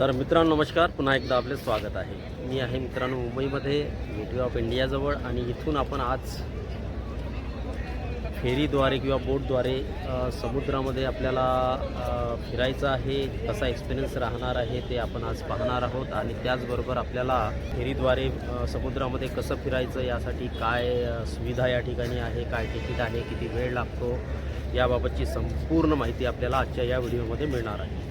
तर मित्रांनो नमस्कार. पुन्हा एकदा आपले स्वागत आहे. मी आहे मित्रांनो मुंबईमध्ये गेटवे ऑफ इंडियाजवळ आणि इथून आपण आज फेरीद्वारे किंवा बोटद्वारे समुद्रामध्ये आपल्याला फिरायचं आहे कसा एक्सपिरियन्स राहणार आहे ते आपण आज पाहणार आहोत आणि त्याचबरोबर आपल्याला फेरीद्वारे समुद्रामध्ये कसं फिरायचं यासाठी काय सुविधा या ठिकाणी आहे काय तिकीट आहे किती वेळ लागतो याबाबतची संपूर्ण माहिती आपल्याला आजच्या या व्हिडिओमध्ये मिळणार आहे.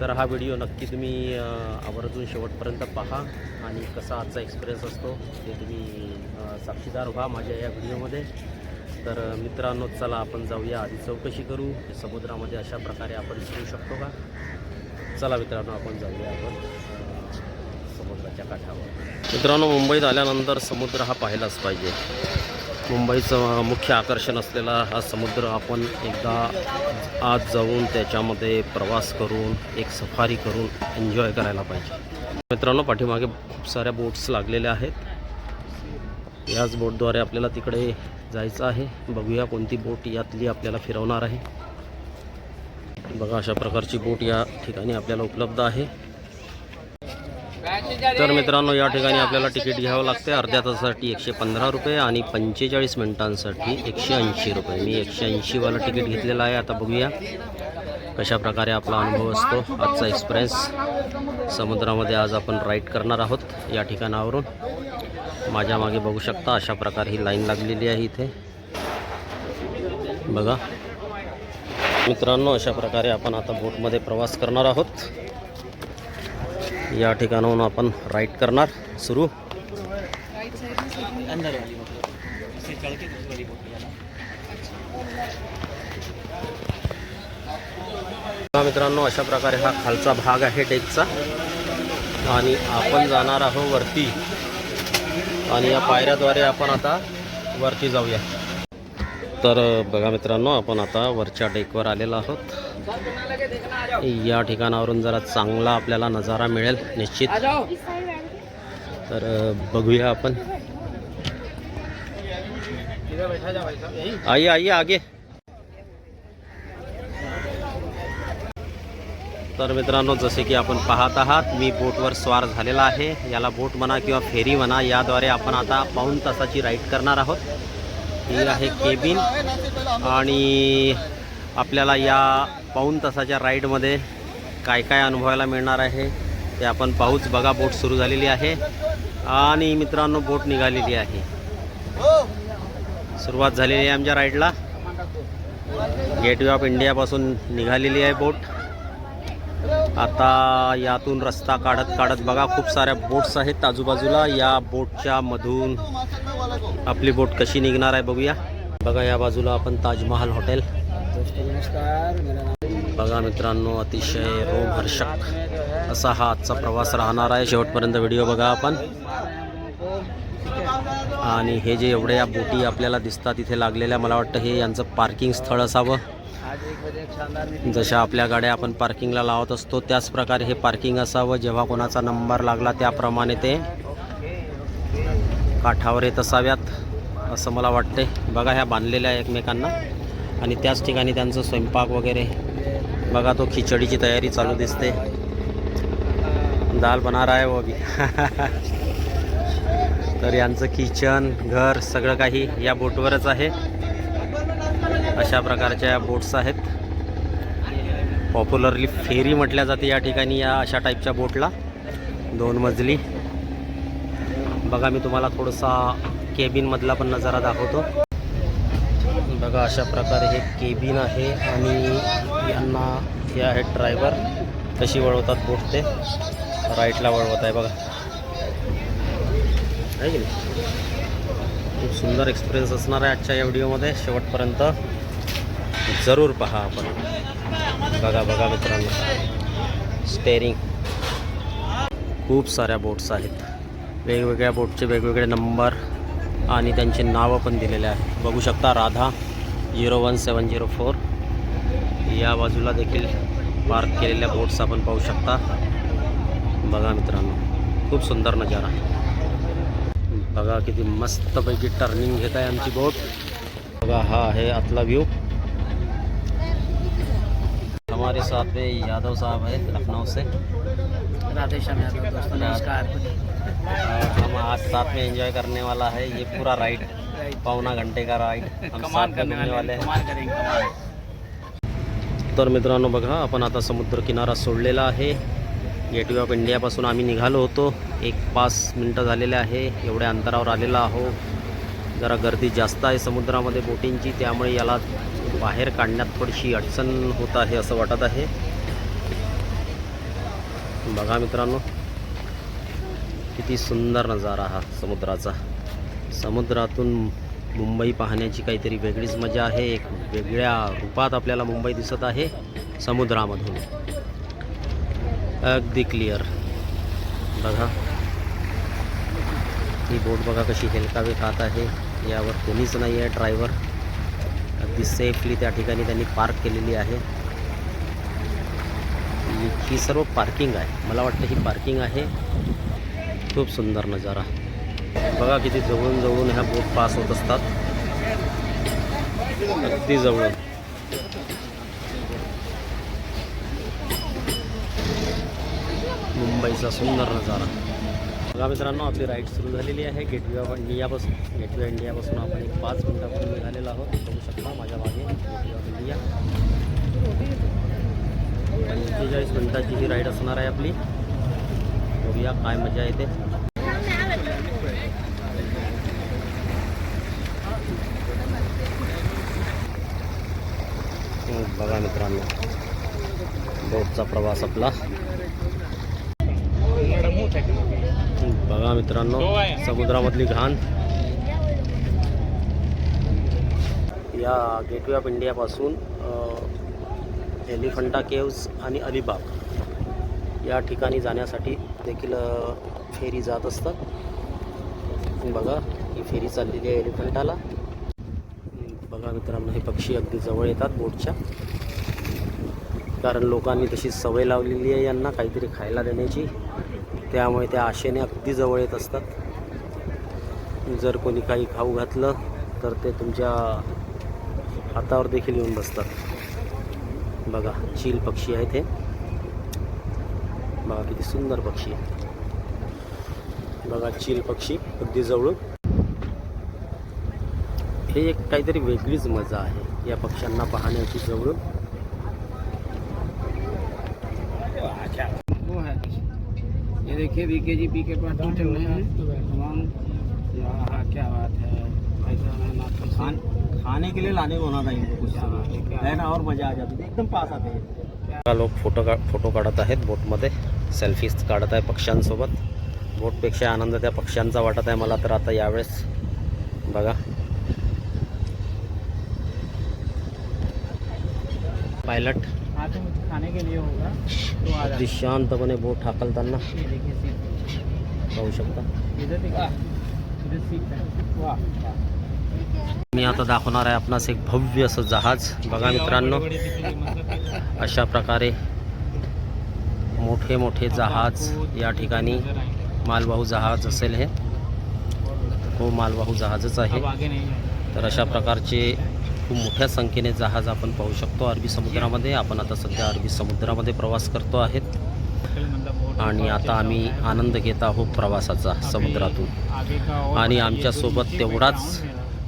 तर हा व्हिडिओ नक्की तुम्ही आवर्जून शेवटपर्यंत पहा आणि कसा आजचा एक्सपिरियन्स असतो ते तुम्ही साक्षीदार व्हा माझ्या या व्हिडिओमध्ये. तर मित्रांनो चला आपण जाऊया. आधी चौकशी करू. समुद्रामध्ये अशा प्रकारे आपण फिरू शकतो का? चला मित्रांनो आपण जाऊया आपण समुद्राच्या काठावर. मित्रांनो मुंबईत आल्यानंतर समुद्र हा पाहिलाच पाहिजे. मुंबईचं मुख्य आकर्षण असलेला हा समुद्र आपण एकदा आत जाऊन त्याच्यामध्ये प्रवास करून एक सफारी करून एन्जॉय करायला पाहिजे. मित्रांनो पाठीमागे खूप साऱ्या बोट्स लागलेल्या आहेत. याच बोटद्वारे आपल्याला तिकडे जायचं आहे. बघूया कोणती बोट यातली आपल्याला फिरवणार आहे. बघा अशा प्रकारची बोट या ठिकाणी आपल्याला उपलब्ध आहे. तर मित्रांनो या ठिकाणी आपल्याला तिकीट घ्यावं लागते अर्ध्या तासासाठी एकशे पंधरा रुपये आणि पंचेचाळीस मिनिटांसाठी एकशे ऐंशी रुपये. मी एकशे ऐंशीवालं तिकीट घेतलेलं आहे. आता बघूया कशा प्रकारे आपला अनुभव असतो. आजचा एक्सपिरियन्स समुद्रामध्ये आज आपण राईड करणार आहोत या ठिकाणावरून. माझ्या मागे बघू शकता अशा प्रकारे ही लाईन लागलेली आहे इथे. बघा. मित्रांनो अशा प्रकारे आपण आता बोटमध्ये प्रवास करणार आहोत. या ठिकाणाहून आपण राईट करणार सुरू. मित्रांनो अशा प्रकारे हा खालचा भाग आहे डेकचा. आणि आपण जाणार आहोत वरती. आणि या पायऱ्याद्वारे आपण आता वरती जाऊया. तर बघा मित्रांनो आपण आता वरच्या डेकवर आलेलो आहोत. या ठिकाणावरून जरा चांगला आपल्याला नजारा मिळेल निश्चित. तर बघूया आपण. आइए आइए आगे. तर मित्रांनो जसे की आपण पाहत आहात मी बोटवर स्वार झालेला आहे. याला बोट म्हणा किंवा फेरी म्हणा याद्वारे आपण आता पाऊण तासाची राईड करणार आहोत. ही आहे केबिन आणि आपल्याला या पाऊण तासाच्या राईडमध्ये काय काय अनुभवायला मिळणार आहे ते आपण पाहूच बघा. बोट सुरू झालेली आहे आणि मित्रांनो बोट निघालेली आहे. सुरुवात झालेली आहे आमच्या राईडला. गेटवे ऑफ इंडियापासून निघालेली आहे बोट. आता यातून रस्ता काढत काढत बघा खूप साऱ्या बोट्स आहेत आजूबाजूला. या बोटच्या मधून आपली बोट कशी निघणार आहे बघूया. बघा या बाजूला आपण ताजमहाल हॉटेल. नमस्कार. मेरा नाम बघा मित्रांनो अतिशय रोमहर्षक असा हा आजचा प्रवास राहणार आहे. शेवटपर्यंत व्हिडिओ बघा आपण. आणि हे जे एवढ्या बोटी आपल्याला दिसतात इथे लागलेल्या मला वाटतं हे यांचं पार्किंग स्थळ असावं. जशा आपल्या गाड्या आपण पार्किंगला लावत असतो त्याच प्रकारे हे पार्किंग असावं. जेव्हा कोणाचा नंबर लागला त्याप्रमाणे ते काठावर येत असाव्यात असं मला वाटते बघा ह्या बांधलेल्या आहे एकमेकांना. आणि त्याच ठिकाणी त्यांचं स्वयंपाक वगैरे. बघा तो खिचडीची तयारी चालू दिसते. दाल बना रहा है वो तर यांचं किचन घर सगळं काही या बोटवरच आहे. अशा प्रकारच्या या बोट्स आहेत. पॉप्युलरली फेरी म्हटल्या जाते या ठिकाणी या अशा टाईपच्या बोटला. दोन मजली. बघा मी तुम्हाला थोडंसा केबिनमधला पण नजारा दाखवतो. बघा अशा प्रकारे हे केबिन आहे आणि यांना हे आहेत ड्रायव्हर. कशी वळवतात बोट ते? राईटला वळवत आहे बघा. आहे की नाही? खूप सुंदर एक्सपिरियन्स असणार आहे आजच्या या व्हिडिओमध्ये. शेवटपर्यंत जरूर पहा आपण. बघा बघा मित्रांनो. स्टेरिंग खूप साऱ्या बोट्स आहेत. वेगवेगळ्या बोटचे वेगवेगळे नंबर आणि त्यांचे नावं पण दिलेले आहेत. बघू शकता Radha zero one seven zero four. या बाजूला देखील पार्क केलेल्या बोट्स आपण पाहू शकता. बघा मित्रांनो खूप सुंदर नजारा. बघा किती मस्तपैकी टर्निंग घेत आहे आमची बोट बघा हा आहे आतला व्ह्यू हमारे साथ में यादव साहब है लखनऊ से. यादव दोस्तों नमस्कार. हम आज साथ में एंजॉय करने वाला है ये पूरा राइड पौना घंटे का राइड हम साथ में घूमने वाले हैं तर मित्रांनो बघा आपण आता समुद्र किनारा सोडलेला आहे. गेटवे ऑफ इंडियापासून आम्ही निघालो होतो. एक पाच मिनटं झालेले आहे. एवढ्या अंतरावर आलेलो आहो जरा गर्दी जास्त आहे समुद्रामध्ये बोटिंगची त्यामुळे याला बाहेर काढण्यात थोडीशी अडचण होत आहे असं वाटत आहे. बघा मित्रांनो किती सुंदर नजारा हा समुद्राचा. समुद्रातून मुंबई पाहण्याची काहीतरी वेगळीच मजा आहे एक वेगळ्या रूपात आपल्याला मुंबई दिसत आहे समुद्रामधून. अगदी क्लिअर बघा. ही बोट बघा कशी हेलकावे खात आहे यावर कोणीच नाही आहे ड्रायव्हर अगदी सेफली त्या ठिकाणी त्यांनी पार्क केलेली आहे. ही- ही सर्व पार्किंग आहे. मला ही पार्किंग आहे. खूप सुंदर नज़ारा. बघा किती जवळून जवळून ह्या बोट पास होत असतात. अगदी जवळून. मुंबईचा सुंदर नज़ारा. बघा मित्रांनो, आपली राईड सुरू झालेली आहे. गेटवे ऑफ़ इंडियापासून गेटवे ऑफ़ इंडियापासून आपण एक पाच मिनिटापूर्वी निघालेलो आहोत. बघू शकता माझ्या मागे गेटवे ऑफ़ इंडिया पंचेचाळीस मिनिटाची ही राईड असणार आहे आपली. बघूया काय मजा येते. हो, बघा मित्रांनो बोटचा प्रवास आपला. बघा मित्रांनो समुद्रामधली घाण. या गेटवे ऑफ इंडियापासून एलिफंटा केव्ज आणि अलिबाग या ठिकाणी जाण्यासाठी देखील फेरी जात असतात. बघा ही फेरी चाललेली आहे एलिफंटाला. बघा मित्रांनो हे पक्षी अगदी जवळ येतात बोटच्या. कारण लोकांनी तशी सवय लावलेली आहे यांना काहीतरी खायला देण्याची. त्यामुळे त्या आशेने अगदी जवळ येत असतात. जर कोणी काही खाऊ घातलं तर ते तुमच्या हातावर देखील येऊन बसतात. बघा चील पक्षी आहेत हे. बघा किती सुंदर पक्षी आहे. बघा चील पक्षी अगदी जवळून. हे एक काहीतरी वेगळीच मजा आहे या पक्ष्यांना पाहण्याची जवळून. वो है ये देखिए वीके जी पी के पास टूटे हुए हैं। तमाम क्या बात है। ऐसा है ना खान खाने के लिए लाने था इनको कुछ ना और मजा आ जाती एकदम पास आते हैं। लोक फोटो का फोटो काढत आहेत बोटमध्ये. सेल्फीज काढत आहे पक्ष्यांसोबत. बोटपेक्षा आनंद त्या पक्ष्यांचा वाटत आहे मला तर आता यावेळेस. बघा. पायलट आते मुझे खाने के लिए होगा तो आ अगदी शांतपणे बोट हाकलताना पाहू शकता मी आता दाखवणार आहे आपणास एक भव्य असं जहाज. बघा मित्रांनो अशा प्रकारे मोठे मोठे जहाज या ठिकाणी मालवाहू जहाज असेल हे. हो मालवाहू जहाजच आहे. तर अशा प्रकारचे खूप मोठ्या संख्येने जहाज आपण पाहू शकतो. अरबी समुद्रामध्ये आपण आता सध्या अरबी समुद्रामध्ये प्रवास करतो आहेत. आणि आता आम्ही आनंद घेत आहोत प्रवासाचा समुद्रातून. आणि आमच्यासोबत तेवढाच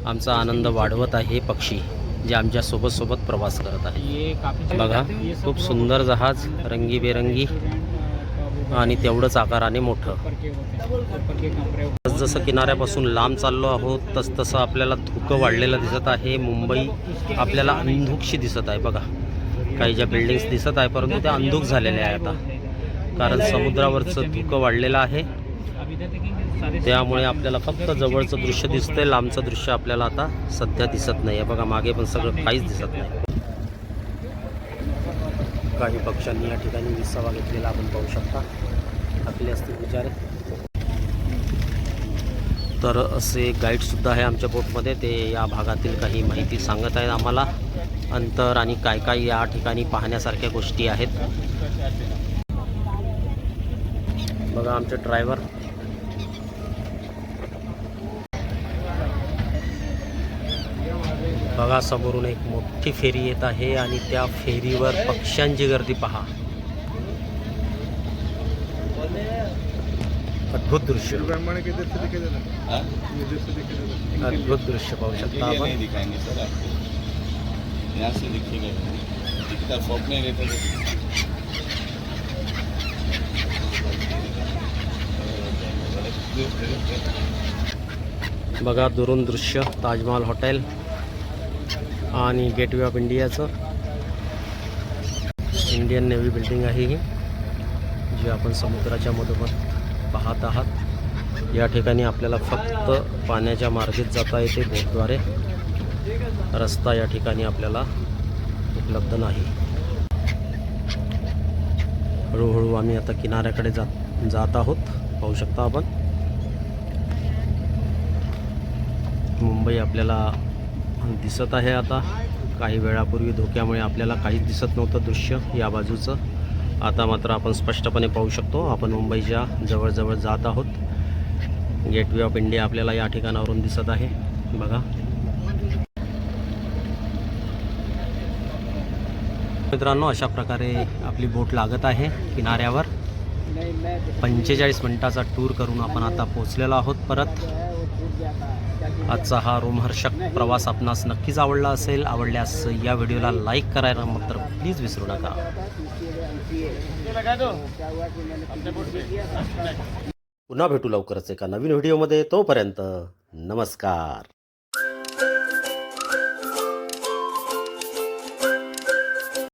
आमचा आनंद वाढवत आहे पक्षी जे आमच्यासोबत सोबत प्रवास करत आहे बघा खूप सुंदर जहाज रंगीबेरंगी आणि तेवढंच आकाराने मोठं. जसं किनाऱ्यापासून लांब चाललो आहोत तस तसं आपल्याला धुकं वाढलेलं दिसत आहे. मुंबई आपल्याला अंधुकशी दिसत आहे बघा. काही ज्या बिल्डिंग्स दिसत आहे परंतु त्या अंधुक झालेल्या आहे आता. कारण समुद्रावरचं धुकं वाढलेलं आहे. त्यामुळे आपल्याला फक्त जवळचं दृश्य दिसतंय लांबचं दृश्य आपल्याला आता सध्या दिसत नाही आहे बघा मागे पण सगळं काहीच दिसत नाही. काही पक्ष्यांनी या ठिकाणी विसावा घेतलेला आपण पाहू शकता. आपले असतील विचार. तर असे गाईडसुद्धा आहे आमच्या बोटमध्ये ते या भागातील काही माहिती सांगत आहेत आम्हाला. अंतर आणि काय काय या ठिकाणी पाहण्यासारख्या गोष्टी आहेत. बघा आमचे ड्रायव्हर बघा समोरून एक मोठी फेरी येत आहे आणि त्या फेरीवर पक्ष्यांची गर्दी पहा. अद्भुत दृश्य. हाँ? अद्भुत दृश्य पाहू शकता आपण. बघा दुरून दृश्य ताजमहाल हॉटेल आणि गेटवे ऑफ इंडियाचं. इंडियन नेव्ही बिल्डिंग आहे ही जी आपण समुद्राच्या मधोमध पाहत आहात. या ठिकाणी आपल्याला फक्त पाण्याच्या मार्गेत जाता येते बोटद्वारे. रस्ता या ठिकाणी आपल्याला उपलब्ध नाही. हळूहळू आम्ही आता किनाऱ्याकडे जात जात आहोत. पाहू शकता आपण. मुंबई आपल्याला दिसत आहे आता. काही वेळापूर्वी धोक्यामुळे आपल्याला काहीच दिसत नव्हतं दृश्य या बाजूचं. आता मात्र आपण स्पष्टपणे पाहू शकतो आपण मुंबईच्या जवळजवळ जात आहोत. गेटवे ऑफ इंडिया आपल्याला या ठिकाणावरून दिसत आहे. बघा. मित्रांनो अशा प्रकारे आपली बोट लागत आहे किनाऱ्यावर. पंचेचाळीस मिनिटाचा टूर करून आपण आता पोचलेलो आहोत परत. आजचा हा रोमहर्षक प्रवास आपणास नक्कीच आवडला असेल आवडल्यास या व्हिडिओला लाईक करायला मात्र प्लीज विसरू नका. पुन्हा भेटू लवकरच एका नवीन व्हिडिओमध्ये. तोपर्यंत नमस्कार.